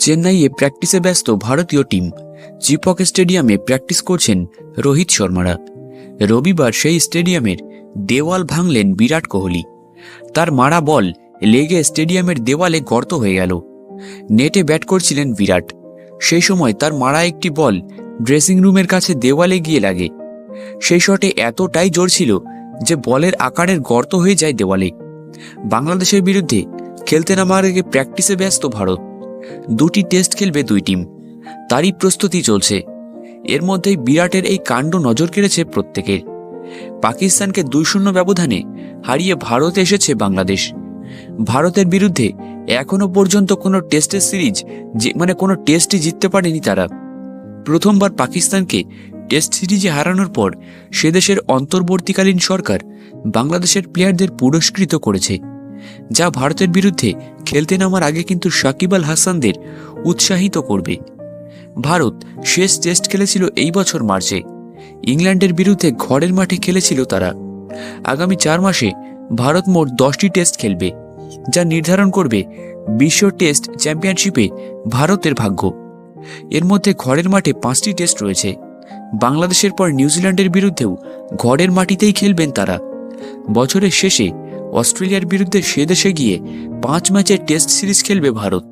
চেন্নাইয়ে প্র্যাকটিসে ব্যস্ত ভারতীয় টিম চিপক স্টেডিয়ামে প্র্যাকটিস করছেন রোহিত শর্মারা। রবিবার সেই স্টেডিয়ামের দেওয়াল ভাঙলেন বিরাট কোহলি। তার মারা বল লেগে স্টেডিয়ামের দেওয়ালে গর্ত হয়ে গেল। নেটে ব্যাট করছিলেন বিরাট। সেই সময় তার মারা একটি বল ড্রেসিং রুমের কাছে দেওয়ালে গিয়ে লাগে। সেই শটে এতটাই জোর ছিল যে বলের আকারের গর্ত হয়ে যায় দেওয়ালে। বাংলাদেশের বিরুদ্ধে খেলতে নামার আগে প্র্যাকটিসে ব্যস্ত ভারত। দুটি টেস্ট খেলবে দুই টিম। তারই প্রস্তুতি চলছে। এর মধ্যেই বিরাটের এই কাণ্ড নজর কেড়েছে প্রত্যেকের। পাকিস্তানকে দুই শূন্য ব্যবধানে হারিয়ে ভারত এসেছে বাংলাদেশ। ভারতের বিরুদ্ধে এখনও পর্যন্ত কোনো টেস্টের সিরিজ যে মানে কোনো টেস্টই জিততে পারেনি তারা। প্রথমবার পাকিস্তানকে টেস্ট সিরিজে হারানোর পর সে দেশের অন্তর্বর্তীকালীন সরকার বাংলাদেশের প্লেয়ারদের পুরস্কৃত করেছে। যা ভারতের বিরুদ্ধে খেলতে নামার আগে কিন্তু সাকিব আল হাসানদের উৎসাহিত করবে। ভারত শেষ টেস্ট খেলেছিল এই বছর মার্চে। ইংল্যান্ডের বিরুদ্ধে ঘরের মাঠে খেলেছিল তারা। আগামী চার মাসে ভারত মোট দশটি টেস্ট খেলবে, যা নির্ধারণ করবে বিশ্ব টেস্ট চ্যাম্পিয়নশিপে ভারতের ভাগ্য। এর মধ্যে ঘরের মাঠে পাঁচটি টেস্ট রয়েছে। বাংলাদেশের পর নিউজিল্যান্ডের বিরুদ্ধেও ঘরের মাটিতেই খেলবেন তারা। বছরের শেষে অস্ট্রেলিয়ার বিরুদ্ধে সে দেশে গিয়ে পাঁচ ম্যাচের টেস্ট সিরিজ খেলবে ভারত।